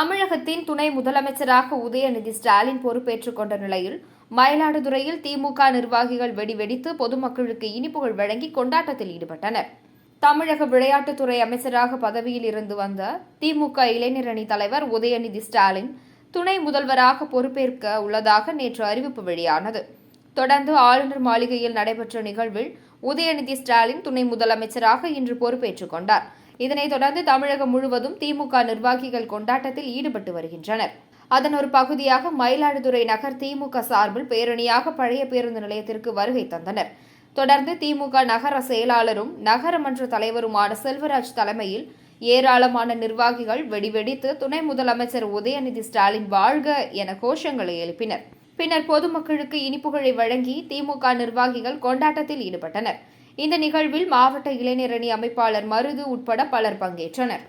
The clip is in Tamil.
தமிழகத்தின் துணை முதலமைச்சராக உதயநிதி ஸ்டாலின் பொறுப்பேற்றுக் கொண்ட நிலையில் மயிலாடுதுறையில் திமுக நிர்வாகிகள் வெடிவெடித்து பொதுமக்களுக்கு இனிப்புகள் வழங்கி கொண்டாட்டத்தில் ஈடுபட்டனர். தமிழக விளையாட்டுத்துறை அமைச்சராக பதவியில் இருந்து வந்த திமுக இளைஞரணி தலைவர் உதயநிதி ஸ்டாலின் துணை முதல்வராக பொறுப்பேற்க உள்ளதாக நேற்று அறிவிப்பு வெளியானது. தொடர்ந்து ஆளுநர் மாளிகையில் நடைபெற்ற நிகழ்வில் உதயநிதி ஸ்டாலின் துணை முதலமைச்சராக இன்று பொறுப்பேற்றுக் கொண்டார். இதனைத் தொடர்ந்து தமிழகம் முழுவதும் திமுக நிர்வாகிகள் கொண்டாட்டத்தில் ஈடுபட்டு வருகின்றனர். அதன் ஒரு பகுதியாக மயிலாடுதுறை நகர் திமுக சார்பில் பேரணியாக பழைய பேருந்து நிலையத்திற்கு வருகை தந்தனர். தொடர்ந்து திமுக நகர செயலாளரும் நகரமன்ற தலைவருமான செல்வராஜ் தலைமையில் ஏராளமான நிர்வாகிகள் வெடிவெடித்து துணை முதலமைச்சர் உதயநிதி ஸ்டாலின் வாழ்க என கோஷங்களை எழுப்பினர். பின்னர் பொதுமக்களுக்கு இனிப்புகளை வழங்கி திமுக நிர்வாகிகள் கொண்டாட்டத்தில் ஈடுபட்டனர். இந்த நிகழ்வில் மாவட்ட இளைஞரணி அமைப்பாளர் மருது உட்பட பலர் பங்கேற்றனர்